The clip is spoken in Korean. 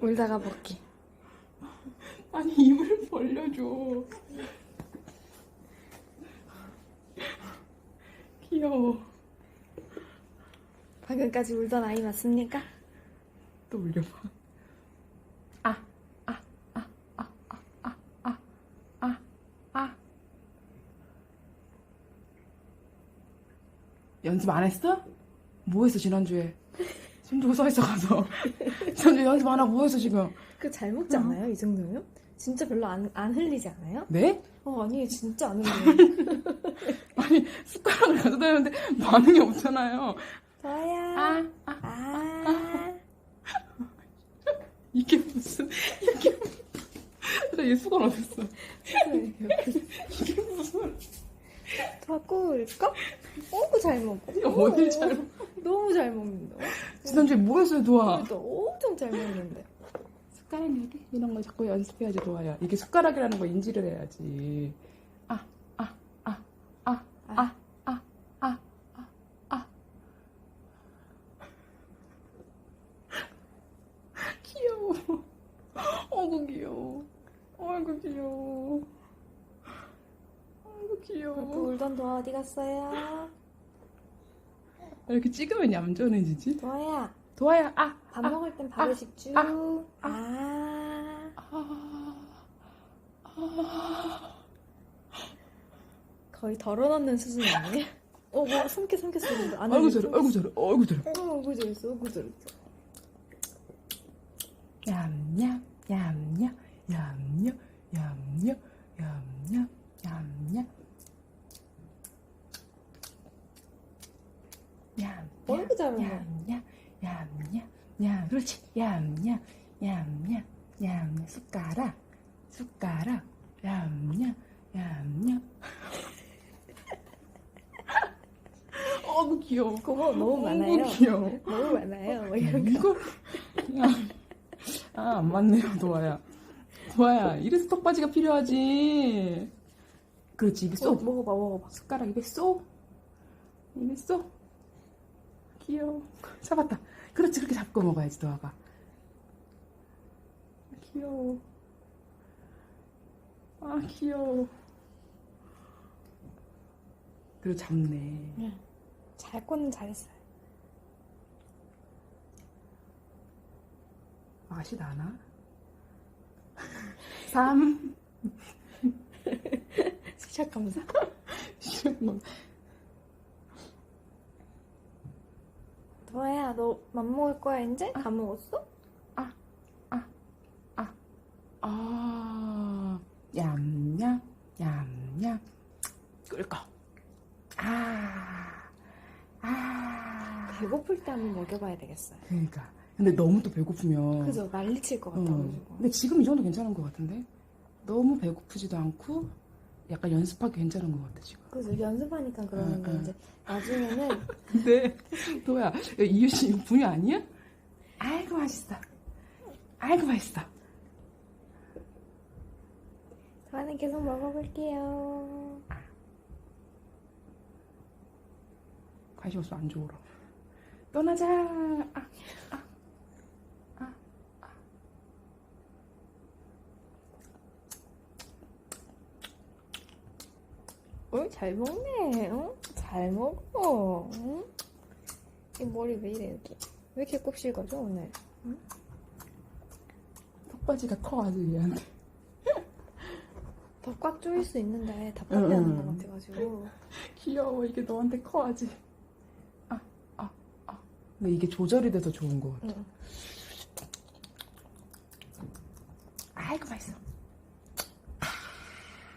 울다가 먹기. 아니 입을 벌려줘. 귀여워. 방금까지 울던 아이 맞습니까? 또 울려봐. 아, 아, 아, 아, 아, 아, 아, 아, 아. 연습 안 했어? 뭐 했어 지난주에? 손 들고 서 있어 가서. 지난주에 연습 안 하고 뭐 했어 지금? 그 잘 먹지 않아요? 이 정도면? 진짜 별로 안, 안 흘리지 않아요? 네? 어, 아니, 진짜 안 흘려요. 아니 숟가락을 가져다녔는데 반응이 없잖아요. 저야. 아, 아, 아. 이게 무슨 이게 무슨? 나얘 수건 어딨어? 이게 무슨? 바꿀까? 어구, 잘 먹어. 어딜 잘 먹- 너무 잘 먹는다. 지난주에 뭐 했어요 도아? 또 엄청 잘 먹는데. 숟가락 여기 이런 거 자꾸 연습해야지 도아야. 이게 숟가락이라는 거 인지를 해야지. 아, 아, 아, 아, 아, 아, 아, 아, 아. 귀여워. 어구 귀여워. 어이구 귀여워. 또 귀여워. 울던 도아 어디 갔어요? 왜 이렇게 찍으면 얌전해지지? 도아야. 도아야, 아! 밥 아, 먹을 땐 바로 아, 식주. 아, 아. 아. 거의 덜어놓는 수준 아니야? 어, 뭐, 삼켜, 삼켜, 삼켜. 얼굴 저래, 얼굴 저래, 얼굴 저래. 어, 얼굴 저랬어, 얼굴 저랬어. 얌. 얌 어이구 잘한다. 얌 그렇지 얌얌 얌얌 얌 숟가락 숟가락 얌얌 얌얌 어우 귀여워 그거 너무 많아요. 어우, 귀여워 너무 많아요. 뭐 야, 이런 거. 이걸 아, 안 맞네요, 도아야. 도아야, 이래서 턱받이가 필요하지. 그렇지, 입에 어, 쏙. 먹어봐, 먹어봐. 숟가락 입에 쏙. 입에 쏙. 귀여워. 잡았다. 그렇지, 그렇게 잡고 먹어야지, 도아가. 귀여워. 아, 귀여워. 그리고 잡네. 잘 꽂는 잘했어요. 맛이 나나? 3. 스샷 감사. 도아 야, 너 맘먹을 거야, 이제? 다 먹었어? 아, 얌얌, 얌얌. 끓고. 아, 아. 배고플 때 한번 먹여봐야 되겠어요. 그러니까. 근데 너무 또 배고프면. 그죠? 난리 칠 것 어. 같아가지고. 근데 지금 이 정도 괜찮은 것 같은데? 너무 배고프지도 않고, 약간 연습하기 괜찮은 것 같아, 지금. 그죠? 연습하니까 그러는데, 응, 응. 이제, 나중에는, 근데, 도야, 이유 씨 분유 아니야? 아이고, 맛있어. 아이고, 맛있어. 도아는 계속 먹어볼게요. 관심 없어 안 좋으라. 떠나자. 아, 아, 아, 응? 잘 먹네. 응? 잘 먹어. 응? 이 머리 왜 이래 여기? 왜 이렇게 곱실거죠 오늘? 응? 턱받이가 커 아주 얘한테. 더 꽉 조일 수 있는데 답답해하는 응, 응. 것 같아가지고. 귀여워 이게 너한테 커 아직. 아, 아, 아. 근데 이게 조절이 돼서 좋은 것 같아. 응. 아이고 맛있어.